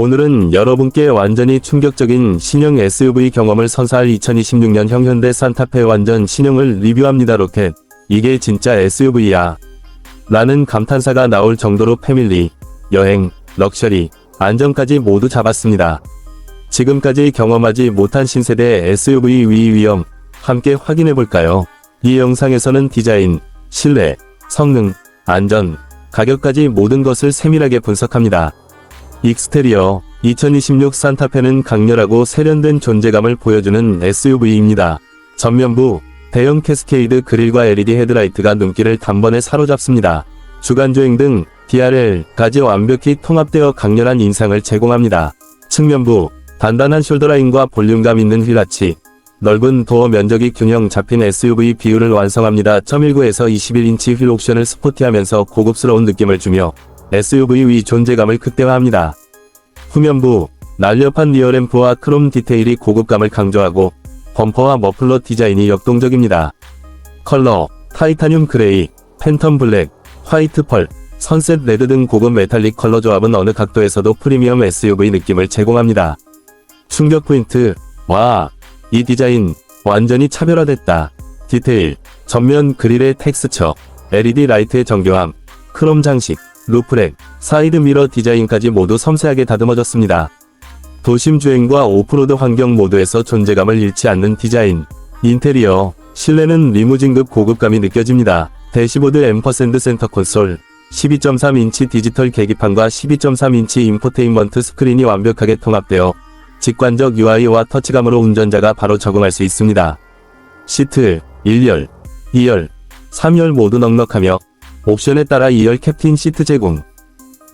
오늘은 여러분께 완전히 충격적인 신형 SUV 경험을 선사할 2026년형 현대 산타페 완전 신형을 리뷰합니다. 로켓. 이게 진짜 SUV야. 라는 감탄사가 나올 정도로 패밀리, 여행, 럭셔리, 안전까지 모두 잡았습니다. 지금까지 경험하지 못한 신세대 SUV 위 위험 함께 확인해 볼까요? 이 영상에서는 디자인, 실내, 성능, 안전, 가격까지 모든 것을 세밀하게 분석합니다. 익스테리어 2026 산타페는 강렬하고 세련된 존재감을 보여주는 SUV입니다. 전면부 대형 캐스케이드 그릴과 LED 헤드라이트가 눈길을 단번에 사로잡습니다. 주간주행 등 DRL까지 완벽히 통합되어 강렬한 인상을 제공합니다. 측면부 단단한 숄더라인과 볼륨감 있는 휠라치 넓은 도어 면적이 균형 잡힌 SUV 비율을 완성합니다. 1.19에서 21인치 휠 옵션을 스포티하면서 고급스러운 느낌을 주며 SUV 위 존재감을 극대화합니다. 후면부 날렵한 리어램프와 크롬 디테일이 고급감을 강조하고 범퍼와 머플러 디자인이 역동적입니다. 컬러 타이타늄 그레이, 팬텀 블랙, 화이트 펄, 선셋 레드 등 고급 메탈릭 컬러 조합은 어느 각도에서도 프리미엄 SUV 느낌을 제공합니다. 충격 포인트 와, 이 디자인 완전히 차별화됐다. 디테일 전면 그릴의 텍스처, LED 라이트의 정교함, 크롬 장식, 루프렉, 사이드 미러 디자인까지 모두 섬세하게 다듬어졌습니다. 도심 주행과 오프로드 환경 모드에서 존재감을 잃지 않는 디자인. 인테리어, 실내는 리무진급 고급감이 느껴집니다. 대시보드 앰퍼샌드 센터 콘솔, 12.3인치 디지털 계기판과 12.3인치 인포테인먼트 스크린이 완벽하게 통합되어 직관적 UI와 터치감으로 운전자가 바로 적응할 수 있습니다. 시트, 1열, 2열, 3열 모두 넉넉하며 옵션에 따라 2열 캡틴 시트 제공.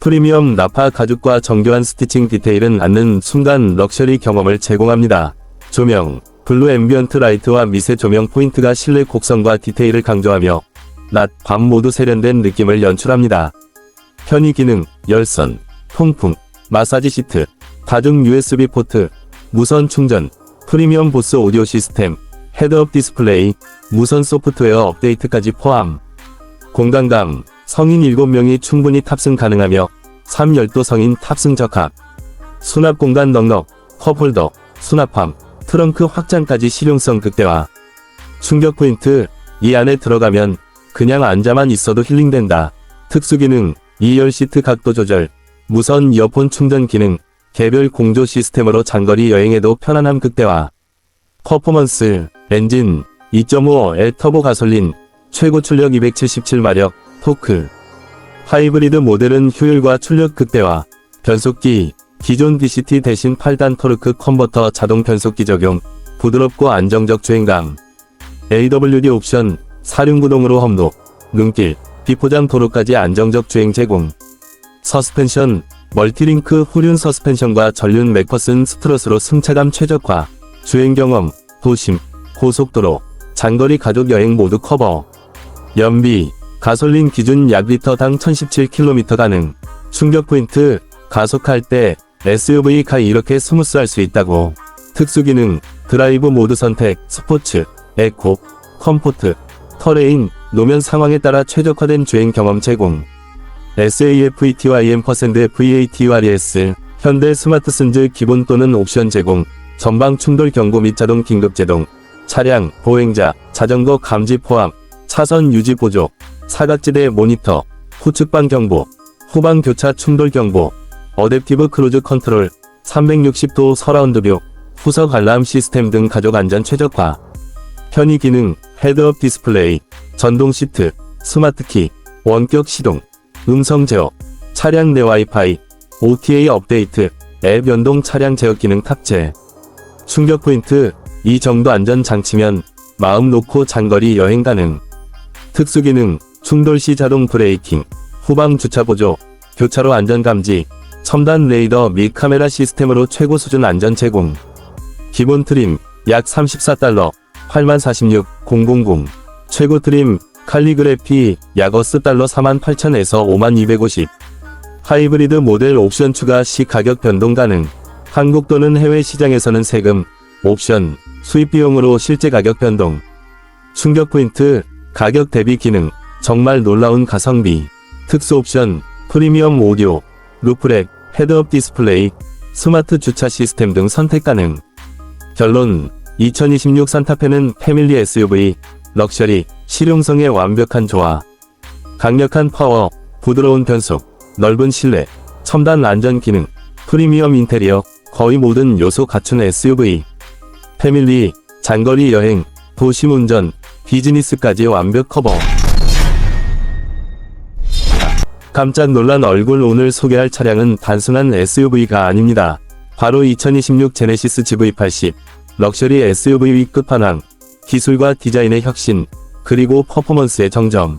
프리미엄 나파 가죽과 정교한 스티칭 디테일은 않는 순간 럭셔리 경험을 제공합니다. 조명, 블루 앰비언트 라이트와 미세 조명 포인트가 실내 곡선과 디테일을 강조하며 낮, 밤 모두 세련된 느낌을 연출합니다. 편의 기능, 열선, 통풍, 마사지 시트, 다중 USB 포트, 무선 충전, 프리미엄 보스 오디오 시스템, 헤드업 디스플레이, 무선 소프트웨어 업데이트까지 포함. 공간감, 성인 7명이 충분히 탑승 가능하며 3열도 성인 탑승 적합. 수납 공간 넉넉, 컵홀더, 수납함, 트렁크 확장까지 실용성 극대화. 충격 포인트, 이 안에 들어가면 그냥 앉아만 있어도 힐링된다. 특수 기능, 2열 시트 각도 조절, 무선 이어폰 충전 기능, 개별 공조 시스템으로 장거리 여행에도 편안함 극대화. 퍼포먼스, 엔진, 2.5L 터보 가솔린, 최고 출력 277마력, 토크. 하이브리드 모델은 효율과 출력 극대화, 변속기, 기존 DCT 대신 8단 토르크 컨버터 자동 변속기 적용, 부드럽고 안정적 주행감. AWD 옵션, 사륜구동으로 험로, 눈길, 비포장 도로까지 안정적 주행 제공. 서스펜션, 멀티링크 후륜 서스펜션과 전륜 맥퍼슨 스트러스로 승차감 최적화, 주행 경험, 도심, 고속도로, 장거리 가족 여행 모두 커버. 연비, 가솔린 기준 약 리터당 1017km 가능. 충격 포인트, 가속할 때 SUV가 이렇게 스무스할 수 있다고. 특수 기능, 드라이브 모드 선택, 스포츠, 에코, 컴포트, 터레인, 노면 상황에 따라 최적화된 주행 경험 제공. SAFETYM VATYS, 현대 스마트 센즈 기본 또는 옵션 제공, 전방 충돌 경고 및 자동 긴급 제동, 차량, 보행자, 자전거 감지 포함, 차선 유지 보조, 사각지대 모니터, 후측방 경보, 후방 교차 충돌 경보, 어댑티브 크루즈 컨트롤, 360도 서라운드 뷰, 후석 알람 시스템 등 가족 안전 최적화. 편의 기능, 헤드업 디스플레이, 전동 시트, 스마트 키, 원격 시동, 음성 제어, 차량 내 와이파이, OTA 업데이트, 앱 연동 차량 제어 기능 탑재. 충격 포인트, 이 정도 안전 장치면 마음 놓고 장거리 여행 가능. 특수 기능, 충돌 시 자동 브레이킹, 후방 주차 보조, 교차로 안전 감지, 첨단 레이더 및 카메라 시스템으로 최고 수준 안전 제공. 기본 트림, 약 34달러, 846000. 최고 트림, 칼리그래피, 약 어스 달러 48,000에서 5850. 하이브리드 모델 옵션 추가 시 가격 변동 가능. 한국 또는 해외 시장에서는 세금, 옵션, 수입 비용으로 실제 가격 변동. 충격 포인트, 가격 대비 기능, 정말 놀라운 가성비. 특수 옵션, 프리미엄 오디오, 루프렉, 헤드업 디스플레이, 스마트 주차 시스템 등 선택 가능. 결론 2026 산타페는 패밀리 SUV, 럭셔리, 실용성의 완벽한 조화. 강력한 파워, 부드러운 변속, 넓은 실내, 첨단 안전 기능, 프리미엄 인테리어, 거의 모든 요소 갖춘 SUV. 패밀리, 장거리 여행, 도심 운전, 비즈니스까지 완벽 커버. 깜짝 놀란 얼굴 오늘 소개할 차량은 단순한 SUV가 아닙니다. 바로 2026 제네시스 GV80 럭셔리 SUV 끝판왕 기술과 디자인의 혁신 그리고 퍼포먼스의 정점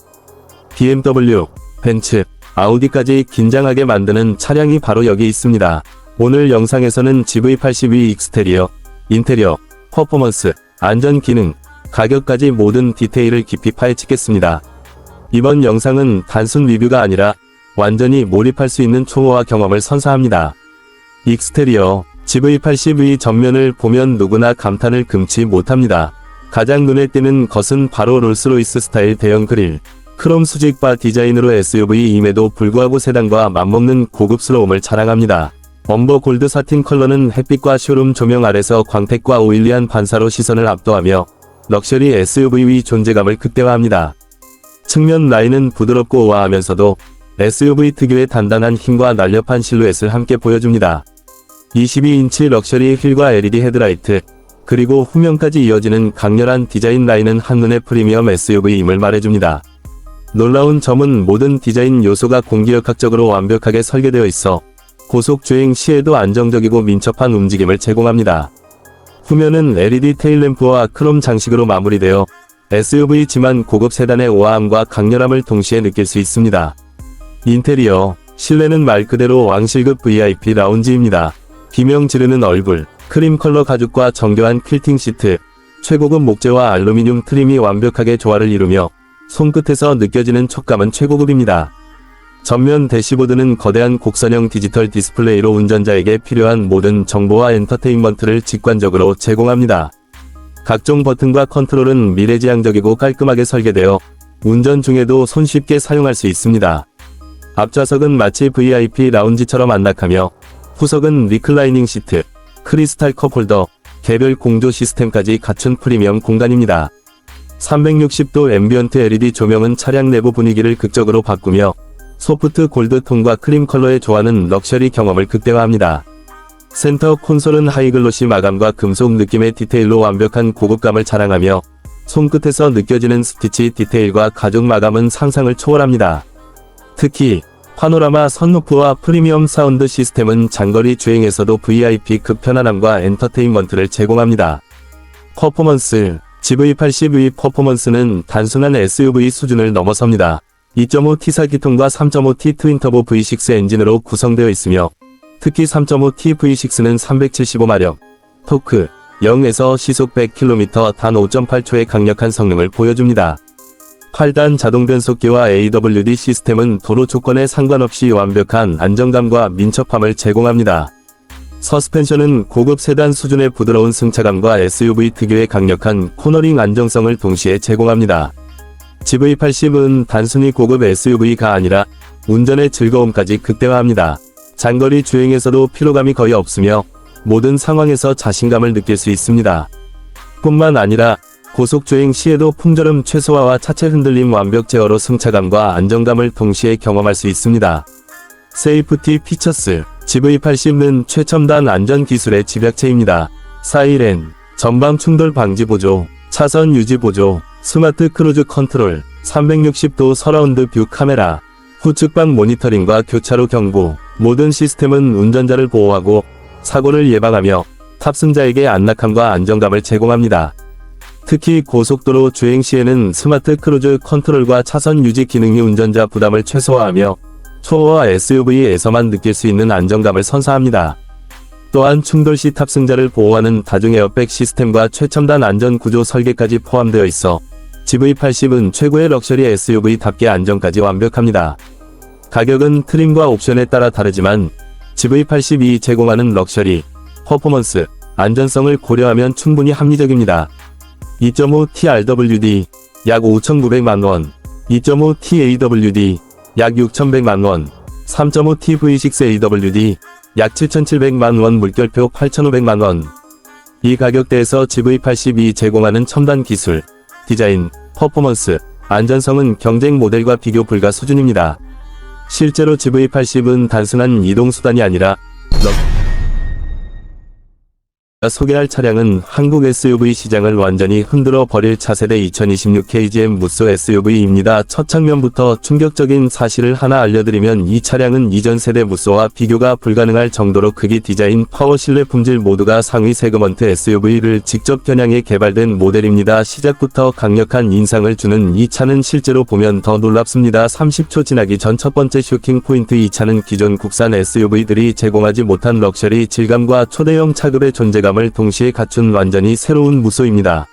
BMW, 벤츠, 아우디까지 긴장하게 만드는 차량이 바로 여기 있습니다. 오늘 영상에서는 GV82 익스테리어, 인테리어, 퍼포먼스, 안전 기능, 가격까지 모든 디테일을 깊이 파헤치겠습니다. 이번 영상은 단순 리뷰가 아니라 완전히 몰입할 수 있는 초호화 경험을 선사합니다. 익스테리어, GV80의 전면을 보면 누구나 감탄을 금치 못합니다. 가장 눈에 띄는 것은 바로 롤스로이스 스타일 대형 그릴. 크롬 수직바 디자인으로 SUV임에도 불구하고 세단과 맞먹는 고급스러움을 자랑합니다. 엄버 골드 사틴 컬러는 햇빛과 쇼룸 조명 아래서 광택과 오일리한 반사로 시선을 압도하며 럭셔리 SUV의 존재감을 극대화합니다. 측면 라인은 부드럽고 우아하면서도 SUV 특유의 단단한 힘과 날렵한 실루엣을 함께 보여줍니다. 22인치 럭셔리 휠과 LED 헤드라이트, 그리고 후면까지 이어지는 강렬한 디자인 라인은 한눈에 프리미엄 SUV임을 말해줍니다. 놀라운 점은 모든 디자인 요소가 공기역학적으로 완벽하게 설계되어 있어 고속 주행 시에도 안정적이고 민첩한 움직임을 제공합니다. 후면은 LED 테일램프와 크롬 장식으로 마무리되어 SUV지만 고급 세단의 우아함과 강렬함을 동시에 느낄 수 있습니다. 인테리어, 실내는 말 그대로 왕실급 VIP 라운지입니다. 비명 지르는 얼굴, 크림 컬러 가죽과 정교한 퀼팅 시트, 최고급 목재와 알루미늄 트림이 완벽하게 조화를 이루며 손끝에서 느껴지는 촉감은 최고급입니다. 전면 대시보드는 거대한 곡선형 디지털 디스플레이로 운전자에게 필요한 모든 정보와 엔터테인먼트를 직관적으로 제공합니다. 각종 버튼과 컨트롤은 미래지향적이고 깔끔하게 설계되어 운전 중에도 손쉽게 사용할 수 있습니다. 앞좌석은 마치 VIP 라운지처럼 안락하며 후석은 리클라이닝 시트, 크리스탈 컵홀더, 개별 공조 시스템까지 갖춘 프리미엄 공간입니다. 360도 앰비언트 LED 조명은 차량 내부 분위기를 극적으로 바꾸며 소프트 골드 톤과 크림 컬러의 조화는 럭셔리 경험을 극대화합니다. 센터 콘솔은 하이글로시 마감과 금속 느낌의 디테일로 완벽한 고급감을 자랑하며 손끝에서 느껴지는 스티치 디테일과 가죽 마감은 상상을 초월합니다. 특히 파노라마 선루프와 프리미엄 사운드 시스템은 장거리 주행에서도 VIP급 편안함과 엔터테인먼트를 제공합니다. 퍼포먼스 GV80의 퍼포먼스는 단순한 SUV 수준을 넘어섭니다. 2.5T 사기통과 3.5T 트윈터보 V6 엔진으로 구성되어 있으며 특히 3.5T V6는 375마력, 토크, 0에서 시속 100km 단 5.8초의 강력한 성능을 보여줍니다. 8단 자동 변속기와 AWD 시스템은 도로 조건에 상관없이 완벽한 안정감과 민첩함을 제공합니다. 서스펜션은 고급 세단 수준의 부드러운 승차감과 SUV 특유의 강력한 코너링 안정성을 동시에 제공합니다. GV80은 단순히 고급 SUV가 아니라 운전의 즐거움까지 극대화합니다. 장거리 주행에서도 피로감이 거의 없으며 모든 상황에서 자신감을 느낄 수 있습니다. 뿐만 아니라 고속주행 시에도 풍절음 최소화와 차체 흔들림 완벽 제어로 승차감과 안정감을 동시에 경험할 수 있습니다. 세이프티 피처스 GV80는 최첨단 안전 기술의 집약체입니다. 사이렌, 전방 충돌 방지 보조, 차선 유지 보조, 스마트 크루즈 컨트롤, 360도 서라운드 뷰 카메라, 후측방 모니터링과 교차로 경보, 모든 시스템은 운전자를 보호하고 사고를 예방하며 탑승자에게 안락함과 안정감을 제공합니다. 특히 고속도로 주행 시에는 스마트 크루즈 컨트롤과 차선 유지 기능이 운전자 부담을 최소화하며 초호화 SUV에서만 느낄 수 있는 안정감을 선사합니다. 또한 충돌 시 탑승자를 보호하는 다중 에어백 시스템과 최첨단 안전 구조 설계까지 포함되어 있어 GV80은 최고의 럭셔리 SUV답게 안정까지 완벽합니다. 가격은 트림과 옵션에 따라 다르지만 GV82이 제공하는 럭셔리, 퍼포먼스, 안전성을 고려하면 충분히 합리적입니다. 2.5T RWD 약 5,900만원, 2.5T AWD 약 6,100만원, 3.5T V6 AWD 약 7,700만 원 물결표 8,500만 원. 이 가격대에서 GV82 제공하는 첨단 기술, 디자인, 퍼포먼스, 안전성은 경쟁 모델과 비교 불가 수준입니다. 실제로 GV80은 단순한 이동수단이 아니라 소개할 차량은 한국 SUV 시장을 완전히 흔들어 버릴 차세대 2026 KGM 무쏘 SUV입니다. 첫 장면부터 충격적인 사실을 하나 알려드리면 이 차량은 이전 세대 무쏘와 비교가 불가능할 정도로 크기 디자인, 파워 실내 품질 모두가 상위 세그먼트 SUV를 직접 겨냥해 개발된 모델입니다. 시작부터 강력한 인상을 주는 이 차는 실제로 보면 더 놀랍습니다. 30초 지나기 전 첫 번째 쇼킹 포인트 이 차는 기존 국산 SUV들이 제공하지 못한 럭셔리 질감과 초대형 차급의 존재감 을 동시에 갖춘 완전히 새로운 무쏘입니다.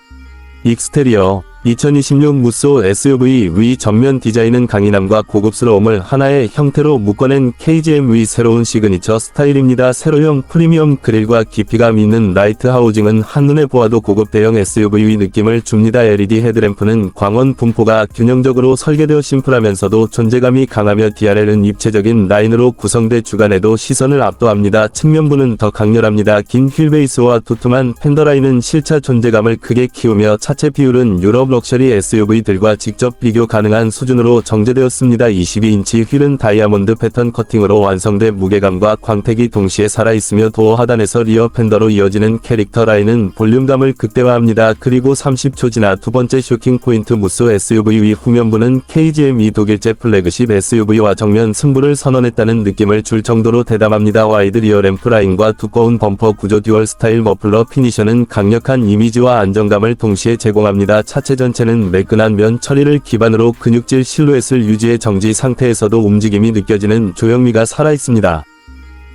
익스테리어 2026 무쏘 SUV 위 전면 디자인은 강인함과 고급스러움을 하나의 형태로 묶어낸 KGM 위 새로운 시그니처 스타일입니다. 세로형 프리미엄 그릴과 깊이감 있는 라이트 하우징은 한눈에 보아도 고급 대형 SUV 위 느낌을 줍니다. LED 헤드램프는 광원 분포가 균형적으로 설계되어 심플하면서도 존재감이 강하며 DRL은 입체적인 라인으로 구성돼 주간에도 시선을 압도합니다. 측면부는 더 강렬합니다. 긴 휠베이스와 두툼한 펜더라인은 실차 존재감을 크게 키우며 차체 비율은 유럽 럭셔리 SUV들과 직접 비교 가능한 수준으로 정제되었습니다. 22인치 휠은 다이아몬드 패턴 커팅으로 완성돼 무게감과 광택이 동시에 살아있으며 도어 하단에서 리어 팬더로 이어지는 캐릭터 라인은 볼륨감을 극대화합니다. 그리고 30초 지나 두 번째 쇼킹 포인트 무쏘 SUV 위 후면부는 KGM2 독일제 플래그십 SUV와 정면 승부를 선언했다는 느낌을 줄 정도로 대담합니다. 와이드 리어 램프 라인과 두꺼운 범퍼 구조 듀얼 스타일 머플러 피니셔는 강력한 이미지와 안정감을 동시에 제공합니다. 차체 전체는 매끈한 면 처리를 기반으로 근육질 실루엣을 유지해 정지 상태에서도 움직임이 느껴지는 조형미가 살아있습니다.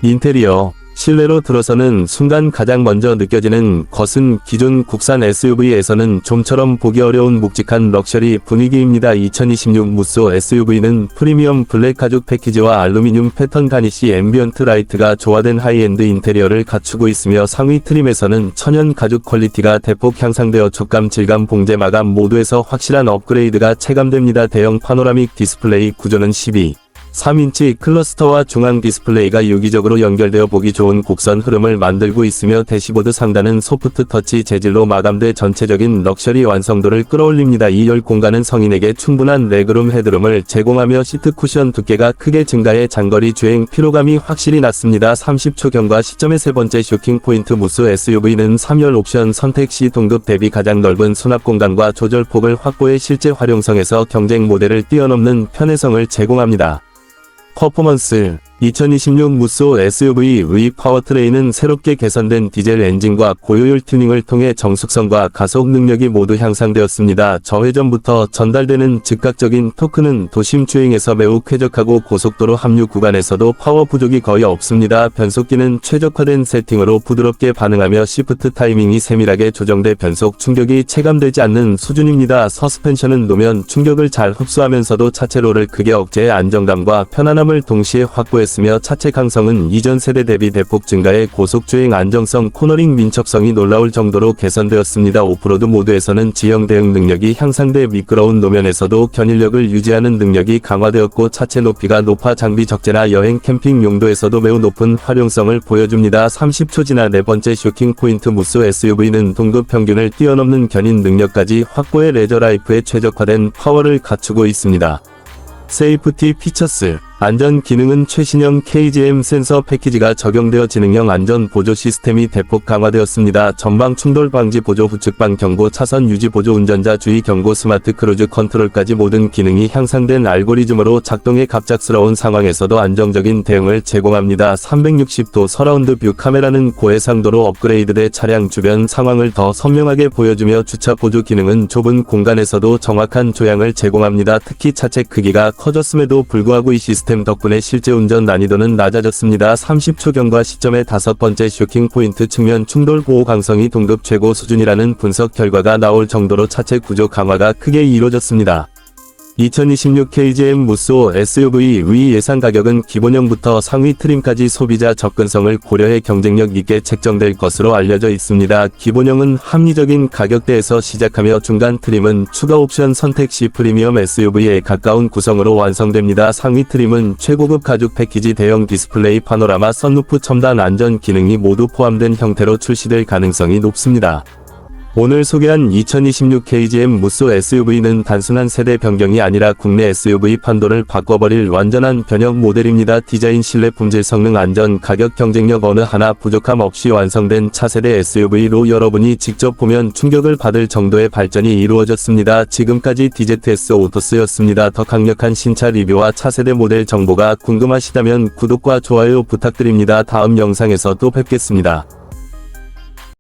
인테리어 실내로 들어서는 순간 가장 먼저 느껴지는 것은 기존 국산 SUV에서는 좀처럼 보기 어려운 묵직한 럭셔리 분위기입니다. 2026 무쏘 SUV는 프리미엄 블랙 가죽 패키지와 알루미늄 패턴 가니시 앰비언트 라이트가 조화된 하이엔드 인테리어를 갖추고 있으며 상위 트림에서는 천연 가죽 퀄리티가 대폭 향상되어 촉감 질감 봉제 마감 모두에서 확실한 업그레이드가 체감됩니다. 대형 파노라믹 디스플레이 구조는 12. 3인치 클러스터와 중앙 디스플레이가 유기적으로 연결되어 보기 좋은 곡선 흐름을 만들고 있으며 대시보드 상단은 소프트 터치 재질로 마감돼 전체적인 럭셔리 완성도를 끌어올립니다. 2열 공간은 성인에게 충분한 레그룸 헤드룸을 제공하며 시트 쿠션 두께가 크게 증가해 장거리 주행 피로감이 확실히 낮습니다. 30초 경과 시점의 세 번째 쇼킹 포인트 무스 SUV는 3열 옵션 선택 시 동급 대비 가장 넓은 수납 공간과 조절폭을 확보해 실제 활용성에서 경쟁 모델을 뛰어넘는 편의성을 제공합니다. 퍼포먼스 2026 무쏘 SUV의 파워트레인은 새롭게 개선된 디젤 엔진과 고효율 튜닝을 통해 정숙성과 가속 능력이 모두 향상되었습니다. 저회전부터 전달되는 즉각적인 토크는 도심 주행에서 매우 쾌적하고 고속도로 합류 구간에서도 파워 부족이 거의 없습니다. 변속기는 최적화된 세팅으로 부드럽게 반응하며 시프트 타이밍이 세밀하게 조정돼 변속 충격이 체감되지 않는 수준입니다. 서스펜션은 노면 충격을 잘 흡수하면서도 차체로를 크게 억제해 안정감과 편안함을 동시에 확보해 했으며 차체 강성은 이전 세대 대비 대폭 증가해 고속주행 안정성 코너링 민첩성이 놀라울 정도로 개선되었습니다. 오프로드 모드에서는 지형 대응 능력이 향상돼 미끄러운 노면에서도 견인력을 유지하는 능력이 강화되었고 차체 높이가 높아 장비 적재나 여행 캠핑 용도에서도 매우 높은 활용성을 보여줍니다. 30초 지나 네 번째 쇼킹 포인트 무스 SUV는 동급 평균을 뛰어넘는 견인 능력까지 확보해 레저 라이프에 최적화된 파워를 갖추고 있습니다. 세이프티 피처스 안전 기능은 최신형 KGM 센서 패키지가 적용되어 지능형 안전 보조 시스템이 대폭 강화되었습니다. 전방 충돌 방지 보조 후측방 경고 차선 유지 보조 운전자 주의 경고 스마트 크루즈 컨트롤까지 모든 기능이 향상된 알고리즘으로 작동해 갑작스러운 상황에서도 안정적인 대응을 제공합니다. 360도 서라운드 뷰 카메라는 고해상도로 업그레이드돼 차량 주변 상황을 더 선명하게 보여주며 주차 보조 기능은 좁은 공간에서도 정확한 조향을 제공합니다. 특히 차체 크기가 커졌음에도 불구하고 이 시스템 시스템 덕분에 실제 운전 난이도는 낮아졌습니다. 30초 경과 시점의 다섯 번째 쇼킹 포인트 측면 충돌 보호 강성이 동급 최고 수준이라는 분석 결과가 나올 정도로 차체 구조 강화가 크게 이루어졌습니다. 2026 KGM 무쏘 SUV 위 예상 가격은 기본형부터 상위 트림까지 소비자 접근성을 고려해 경쟁력 있게 책정될 것으로 알려져 있습니다. 기본형은 합리적인 가격대에서 시작하며 중간 트림은 추가 옵션 선택 시 프리미엄 SUV에 가까운 구성으로 완성됩니다. 상위 트림은 최고급 가죽 패키지 대형 디스플레이 파노라마 선루프 첨단 안전 기능이 모두 포함된 형태로 출시될 가능성이 높습니다. 오늘 소개한 2026 KGM 무쏘 SUV는 단순한 세대 변경이 아니라 국내 SUV 판도를 바꿔버릴 완전한 변형 모델입니다. 디자인 신뢰 품질 성능 안전 가격 경쟁력 어느 하나 부족함 없이 완성된 차세대 SUV로 여러분이 직접 보면 충격을 받을 정도의 발전이 이루어졌습니다. 지금까지 DZS 오토스였습니다. 더 강력한 신차 리뷰와 차세대 모델 정보가 궁금하시다면 구독과 좋아요 부탁드립니다. 다음 영상에서 또 뵙겠습니다.